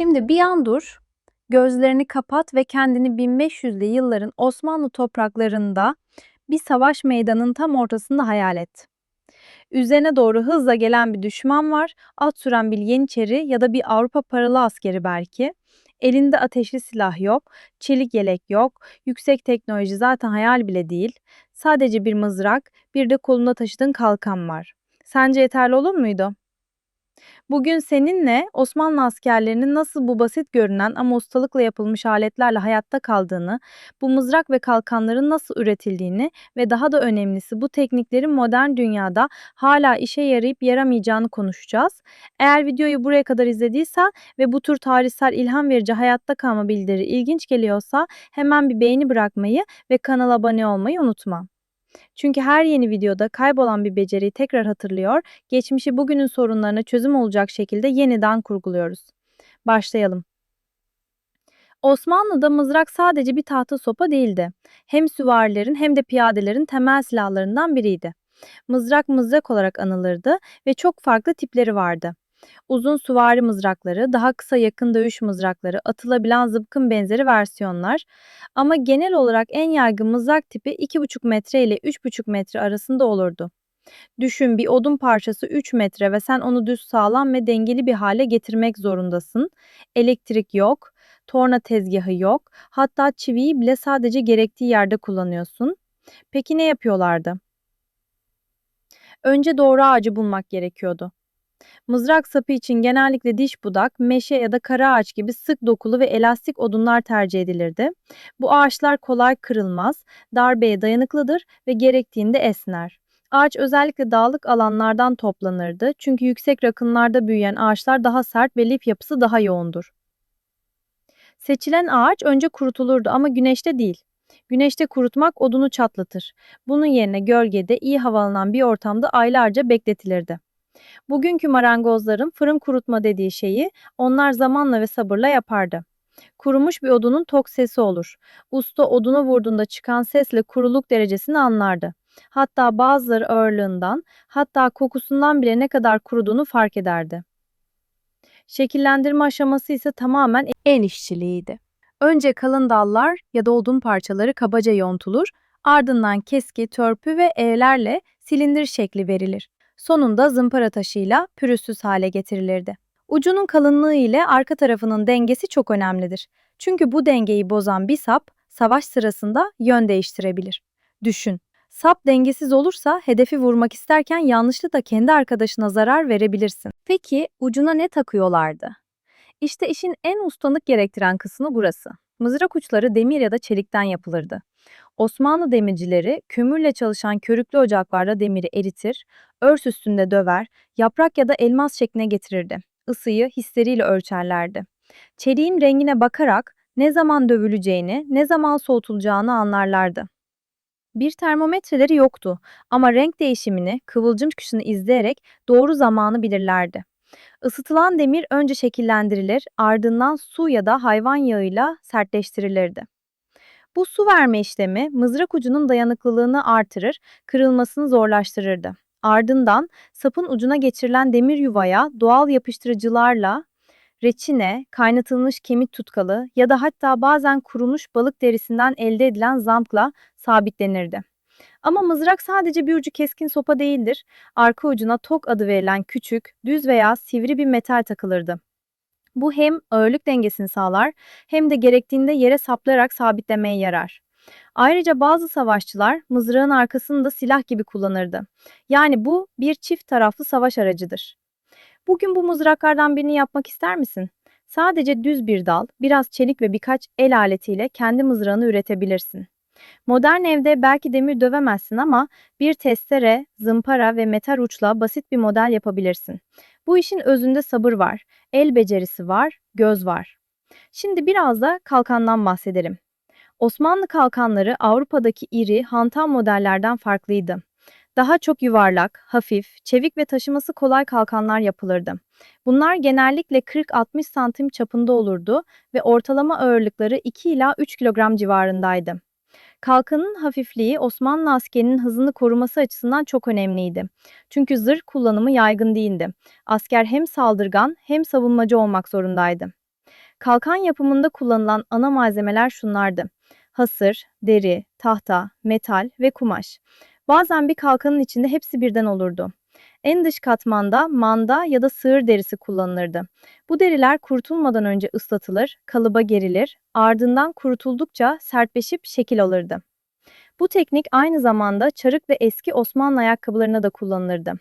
Şimdi bir an dur, gözlerini kapat ve kendini 1500'lü yılların Osmanlı topraklarında bir savaş meydanının tam ortasında hayal et. Üzerine doğru hızla gelen bir düşman var, at süren bir Yeniçeri ya da bir Avrupa paralı askeri belki. Elinde ateşli silah yok, çelik yelek yok, yüksek teknoloji zaten hayal bile değil. Sadece bir mızrak, bir de kolunda taşıdığın kalkan var. Sence yeterli olur muydu? Bugün seninle Osmanlı askerlerinin nasıl bu basit görünen ama ustalıkla yapılmış aletlerle hayatta kaldığını, bu mızrak ve kalkanların nasıl üretildiğini ve daha da önemlisi bu tekniklerin modern dünyada hala işe yarayıp yaramayacağını konuşacağız. Eğer videoyu buraya kadar izlediysen ve bu tür tarihsel ilham verici hayatta kalma bilgileri ilginç geliyorsa hemen bir beğeni bırakmayı ve kanala abone olmayı unutma. Çünkü her yeni videoda kaybolan bir beceriyi tekrar hatırlıyor, geçmişi bugünün sorunlarına çözüm olacak şekilde yeniden kurguluyoruz. Başlayalım. Osmanlı'da mızrak sadece bir tahta sopa değildi. Hem süvarilerin hem de piyadelerin temel silahlarından biriydi. Mızrak mızrak olarak anılırdı ve çok farklı tipleri vardı. Uzun süvari mızrakları, daha kısa yakın dövüş mızrakları, atılabilen zıpkın benzeri versiyonlar. Ama genel olarak en yaygın mızrak tipi 2,5 metre ile 3,5 metre arasında olurdu. Düşün bir odun parçası 3 metre ve sen onu düz sağlam ve dengeli bir hale getirmek zorundasın. Elektrik yok, torna tezgahı yok, hatta çiviyi bile sadece gerektiği yerde kullanıyorsun. Peki ne yapıyorlardı? Önce doğru ağacı bulmak gerekiyordu. Mızrak sapı için genellikle diş budak, meşe ya da kara ağaç gibi sık dokulu ve elastik odunlar tercih edilirdi. Bu ağaçlar kolay kırılmaz, darbeye dayanıklıdır ve gerektiğinde esner. Ağaç özellikle dağlık alanlardan toplanırdı çünkü yüksek rakımlarda büyüyen ağaçlar daha sert ve lif yapısı daha yoğundur. Seçilen ağaç önce kurutulurdu ama güneşte değil. Güneşte kurutmak odunu çatlatır. Bunun yerine gölgede iyi havalanan bir ortamda aylarca bekletilirdi. Bugünkü marangozların fırın kurutma dediği şeyi onlar zamanla ve sabırla yapardı. Kurumuş bir odunun tok sesi olur. Usta oduna vurduğunda çıkan sesle kuruluk derecesini anlardı. Hatta bazıları ağırlığından, hatta kokusundan bile ne kadar kuruduğunu fark ederdi. Şekillendirme aşaması ise tamamen en işçiliğiydi. Önce kalın dallar ya da odun parçaları kabaca yontulur, ardından keski, törpü ve evlerle silindir şekli verilir. Sonunda zımpara taşıyla pürüzsüz hale getirilirdi. Ucunun kalınlığı ile arka tarafının dengesi çok önemlidir. Çünkü bu dengeyi bozan bir sap savaş sırasında yön değiştirebilir. Düşün, sap dengesiz olursa hedefi vurmak isterken yanlışlıkla kendi arkadaşına zarar verebilirsin. Peki ucuna ne takıyorlardı? İşte işin en ustalık gerektiren kısmı burası. Mızrak uçları demir ya da çelikten yapılırdı. Osmanlı demircileri kömürle çalışan körüklü ocaklarda demiri eritir, örs üstünde döver, yaprak ya da elmas şekline getirirdi. Isıyı hisleriyle ölçerlerdi. Çeliğin rengine bakarak ne zaman dövüleceğini, ne zaman soğutulacağını anlarlardı. Bir termometreleri yoktu ama renk değişimini, kıvılcım çıkışını izleyerek doğru zamanı bilirlerdi. Isıtılan demir önce şekillendirilir, ardından su ya da hayvan yağıyla sertleştirilirdi. Bu su verme işlemi mızrak ucunun dayanıklılığını artırır, kırılmasını zorlaştırırdı. Ardından sapın ucuna geçirilen demir yuvaya doğal yapıştırıcılarla reçine, kaynatılmış kemik tutkalı ya da hatta bazen kurumuş balık derisinden elde edilen zampla sabitlenirdi. Ama mızrak sadece bir ucu keskin sopa değildir. Arka ucuna tok adı verilen küçük, düz veya sivri bir metal takılırdı. Bu hem ağırlık dengesini sağlar hem de gerektiğinde yere saplayarak sabitlemeye yarar. Ayrıca bazı savaşçılar mızrağın arkasını da silah gibi kullanırdı. Yani bu bir çift taraflı savaş aracıdır. Bugün bu mızraklardan birini yapmak ister misin? Sadece düz bir dal, biraz çelik ve birkaç el aletiyle kendi mızrağını üretebilirsin. Modern evde belki demir dövemezsin ama bir testere, zımpara ve metal uçla basit bir model yapabilirsin. Bu işin özünde sabır var, el becerisi var, göz var. Şimdi biraz da kalkandan bahsedelim. Osmanlı kalkanları Avrupa'daki iri, hantal modellerden farklıydı. Daha çok yuvarlak, hafif, çevik ve taşıması kolay kalkanlar yapılırdı. Bunlar genellikle 40-60 santim çapında olurdu ve ortalama ağırlıkları 2 ila 3 kilogram civarındaydı. Kalkanın hafifliği Osmanlı askerinin hızını koruması açısından çok önemliydi. Çünkü zırh kullanımı yaygın değildi. Asker hem saldırgan hem savunmacı olmak zorundaydı. Kalkan yapımında kullanılan ana malzemeler şunlardı. Hasır, deri, tahta, metal ve kumaş. Bazen bir kalkanın içinde hepsi birden olurdu. En dış katmanda manda ya da sığır derisi kullanılırdı. Bu deriler kurutulmadan önce ıslatılır, kalıba gerilir, ardından kurutuldukça sertleşip şekil alırdı. Bu teknik aynı zamanda çarık ve eski Osmanlı ayakkabılarına da kullanılırdı.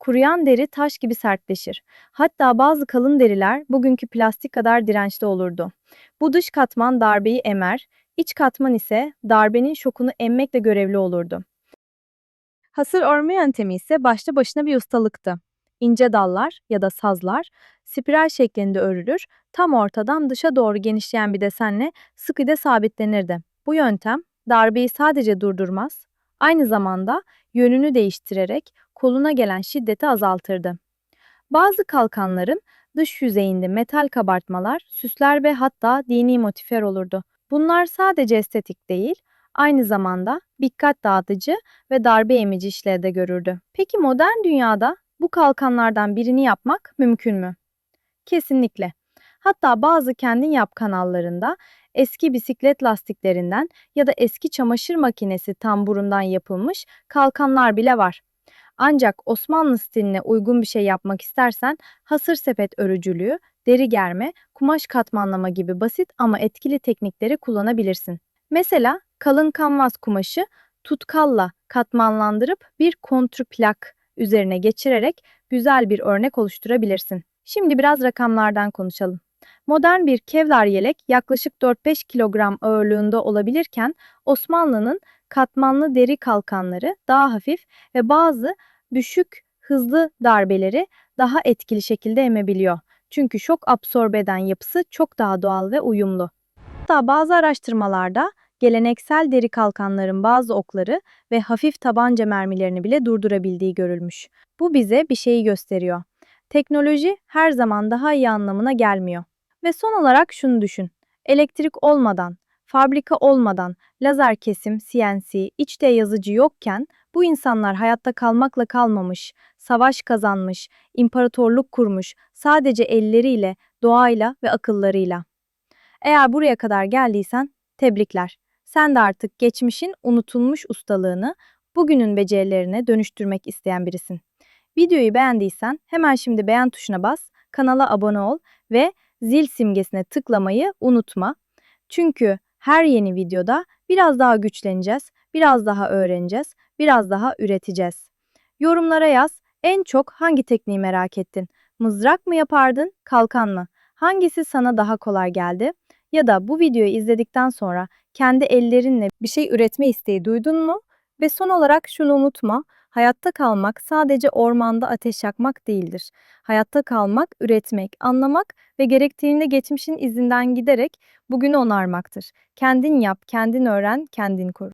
Kuruyan deri taş gibi sertleşir. Hatta bazı kalın deriler bugünkü plastik kadar dirençli olurdu. Bu dış katman darbeyi emer, iç katman ise darbenin şokunu emmekle görevli olurdu. Hasır örme yöntemi ise başlı başına bir ustalıktı. İnce dallar ya da sazlar spiral şeklinde örülür, tam ortadan dışa doğru genişleyen bir desenle sıkıda sabitlenirdi. Bu yöntem darbeyi sadece durdurmaz, aynı zamanda yönünü değiştirerek koluna gelen şiddeti azaltırdı. Bazı kalkanların dış yüzeyinde metal kabartmalar, süsler ve hatta dini motifler olurdu. Bunlar sadece estetik değil, aynı zamanda dikkat dağıtıcı ve darbe emici işlevde görürdü. Peki modern dünyada bu kalkanlardan birini yapmak mümkün mü? Kesinlikle. Hatta bazı kendin yap kanallarında eski bisiklet lastiklerinden ya da eski çamaşır makinesi tamburundan yapılmış kalkanlar bile var. Ancak Osmanlı stiline uygun bir şey yapmak istersen hasır sepet örücülüğü, deri germe, kumaş katmanlama gibi basit ama etkili teknikleri kullanabilirsin. Mesela kalın kanvas kumaşı tutkalla katmanlandırıp bir kontrplak üzerine geçirerek güzel bir örnek oluşturabilirsin. Şimdi biraz rakamlardan konuşalım. Modern bir kevlar yelek yaklaşık 4-5 kilogram ağırlığında olabilirken Osmanlı'nın katmanlı deri kalkanları daha hafif ve bazı düşük hızlı darbeleri daha etkili şekilde emebiliyor. Çünkü şok absorbe eden yapısı çok daha doğal ve uyumlu. Hatta bazı araştırmalarda geleneksel deri kalkanların bazı okları ve hafif tabanca mermilerini bile durdurabildiği görülmüş. Bu bize bir şeyi gösteriyor. Teknoloji her zaman daha iyi anlamına gelmiyor. Ve son olarak şunu düşün. Elektrik olmadan, fabrika olmadan, lazer kesim, CNC, içte yazıcı yokken bu insanlar hayatta kalmakla kalmamış, savaş kazanmış, imparatorluk kurmuş sadece elleriyle, doğayla ve akıllarıyla. Eğer buraya kadar geldiysen tebrikler. Sen de artık geçmişin unutulmuş ustalığını bugünün becerilerine dönüştürmek isteyen birisin. Videoyu beğendiysen hemen şimdi beğen tuşuna bas, kanala abone ol ve zil simgesine tıklamayı unutma. Çünkü her yeni videoda biraz daha güçleneceğiz, biraz daha öğreneceğiz, biraz daha üreteceğiz. Yorumlara yaz, en çok hangi tekniği merak ettin? Mızrak mı yapardın, kalkan mı? Hangisi sana daha kolay geldi? Ya da bu videoyu izledikten sonra kendi ellerinle bir şey üretme isteği duydun mu? Ve son olarak şunu unutma, hayatta kalmak sadece ormanda ateş yakmak değildir. Hayatta kalmak, üretmek, anlamak ve gerektiğinde geçmişin izinden giderek bugünü onarmaktır. Kendin yap, kendin öğren, kendin koru.